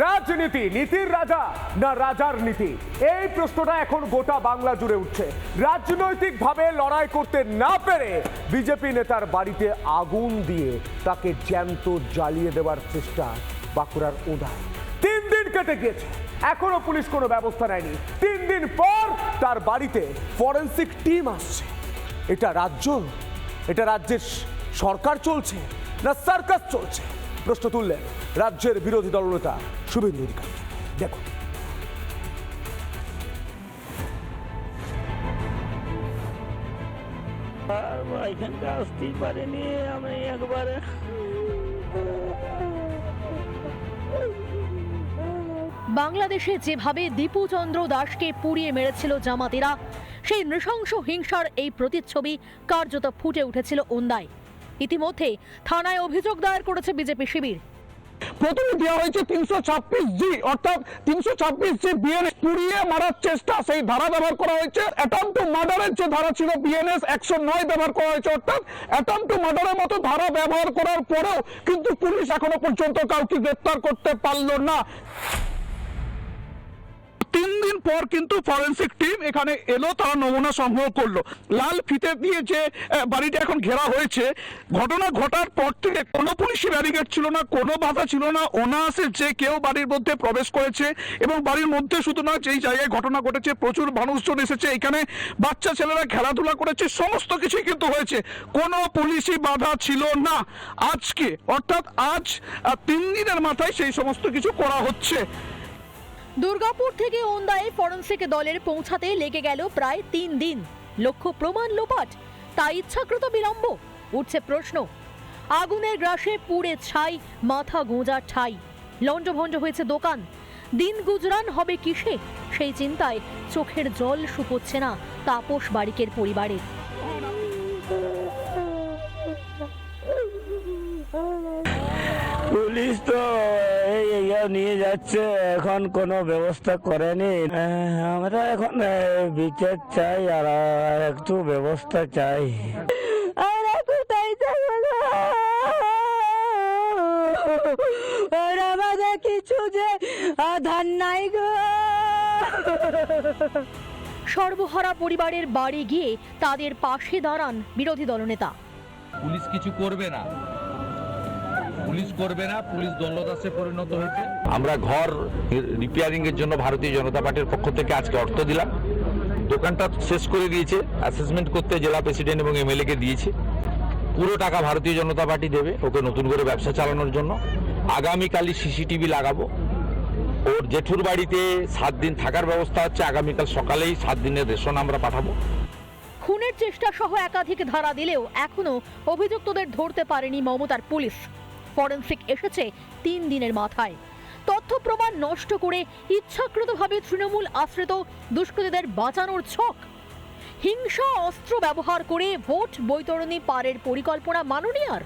রাজনীতি, নীতির রাজা না রাজার নীতি? এই প্রশ্নটা এখন গোটা বাংলা জুড়ে উঠছে। রাজনৈতিকভাবে লড়াই করতে না পেরে বিজেপি নেতার বাড়িতে আগুন দিয়ে তাকে জ্যান্ত জ্বালিয়ে দেওয়ার চেষ্টা বাঁকুড়ার উদায় তিন দিন কেটে গিয়েছে। এখনও পুলিশ কোনো ব্যবস্থা নেয়নি। তিন দিন পর তার বাড়িতে ফরেন্সিক টিম আসছে। এটা রাজ্য, এটা রাজ্যের সরকার চলছে না সার্কাস চলছে? প্রশ্ন তুললেন রাজ্যের বিরোধী দলনেতা শুভেন্দু অধিকারী। আর এখানটা আসতেই পারেনি আমি একবারে। বাংলাদেশে যেভাবে দীপুচন্দ্র দাসকে পুড়িয়ে মেরেছিল জামাতিরা সেই নৃশংস হিংসার এই প্রতিচ্ছবি কার্যত ফুটে উঠেছিল ওন্দায় ইতিমধ্যে থানায় অভিযোগ দায়ের করেছে বিজেপি শিবির। প্রথমে দেওয়া হয়েছে তিনশো ছাব্বিশ জি, অর্থাৎ তিনশো ছাব্বিশ জি বিএনএস পুড়িয়ে মারার চেষ্টা, সেই ধারা ব্যবহার করা হয়েছে। অ্যাটাম টু মার্ডারের যে ধারা ছিল, বিএনএস একশো নয় ব্যবহার করা হয়েছে, অর্থাৎ অ্যাটাম টু মার্ডারের মতো ধারা ব্যবহার করার পরেও কিন্তু পুলিশ এখনও পর্যন্ত কাউকে গ্রেপ্তার করতে পারল না। তিন দিন পর কিন্তু ফরেন্সিক টিম এখানে এলো, তারা নমুনা সংগ্রহ করল। লাল ফিতে দিয়ে যে বাড়িটা এখন ঘেরা হয়েছে, ঘটনা ঘটার পর থেকে কোনো পুলিশি ব্যারিকেড ছিল না, কোনো বাধা ছিল না। অনায়াসে যে কেউ বাড়ির মধ্যে প্রবেশ করেছে এবং বাড়ির মধ্যে শুধু নয় যেই জায়গায় ঘটনা ঘটেছে, প্রচুর মানুষজন এসেছে। এখানে বাচ্চা ছেলেরা খেলাধুলা করেছে, সমস্ত কিছুই কিন্তু হয়েছে। কোনো পুলিশি বাধা ছিল না। আজকে, অর্থাৎ আজ তিন দিনের মাথায় সেই সমস্ত কিছু করা হচ্ছে। দুর্গাপুর থেকে ওন্দায় ফরেন্সিক দলের পৌঁছাতে লেগে গেল প্রায় তিন দিন। লক্ষ্য প্রমাণ লোপাট, তা ইচ্ছাকৃত বিলম্ব, উঠছে প্রশ্ন। আগুনের গ্রাসে পুড়ে ছাই, মাথা গোঁজা ঠাই। লণ্ডভণ্ড হয়েছে দোকান। দিন গুজরান হবে কিসে? সেই চিন্তায় চোখের জল শুকোচ্ছে না তাপস বারিকের পরিবারের পুলিশ তো নিয়ে যাচ্ছে এখন কোনো ব্যবস্থা করেনি। আমরা এখন বিচার চাই আর একটু ব্যবস্থা চাই। আমরা কোথায় যাব আমাদের কিছু যে আধার নাই গো। সর্বহারা পরিবারের বাড়ি গিয়ে তাদের পাশে দাঁড়ান বিরোধী দলনেতা। পুলিশ কিছু করবে না। পুলিশ করবে না পুলিশ দলদাসে পরিণত হয়েছে। আমরা ঘর রিপেয়ারিং এর জন্য ভারতীয় জনতা পার্টির পক্ষ থেকে আজকে অর্থ দিলাম। দোকানটা শেষ করে দিয়েছে অ্যাসেসমেন্ট করতে জেলা প্রেসিডেন্ট এবং এমএলএ কে দিয়েছে। পুরো টাকা ভারতীয় জনতা পার্টি দেবে ওকে নতুন করে ব্যবসা চালানোর জন্য। আগামীকালই সিসিটিভি লাগাবো। ওর জেঠুর বাড়িতে সাত দিন থাকার ব্যবস্থা হচ্ছে আগামীকাল সকালেই সাত দিনের রেশন আমরা পাঠাবো। খুনের চেষ্টা সহ একাধিক ধারা দিলেও এখনও অভিযুক্তদের ধরতে পারেনি মমতার পুলিশ। ফরেনসিক এসেছে তিন দিনের মাথায়। তথ্য প্রমাণ নষ্ট করে ইচ্ছাকৃতভাবে তৃণমূল আশ্রিত দুষ্কৃতীদের বাঁচানোর ছক। হিংসা অস্ত্র ব্যবহার করে ভোট বৈতরণী পারের পরিকল্পনা মাননীয়ার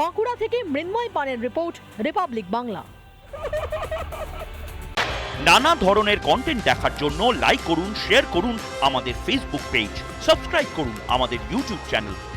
বাঁকুড়া থেকে মৃন্ময় পানের রিপোর্ট, রিপাবলিক বাংলা। নানা ধরনের কন্টেন্ট দেখার জন্য লাইক করুন শেয়ার করুন আমাদের ফেসবুক পেজ সাবস্ক্রাইব করুন আমাদের ইউটিউব চ্যানেল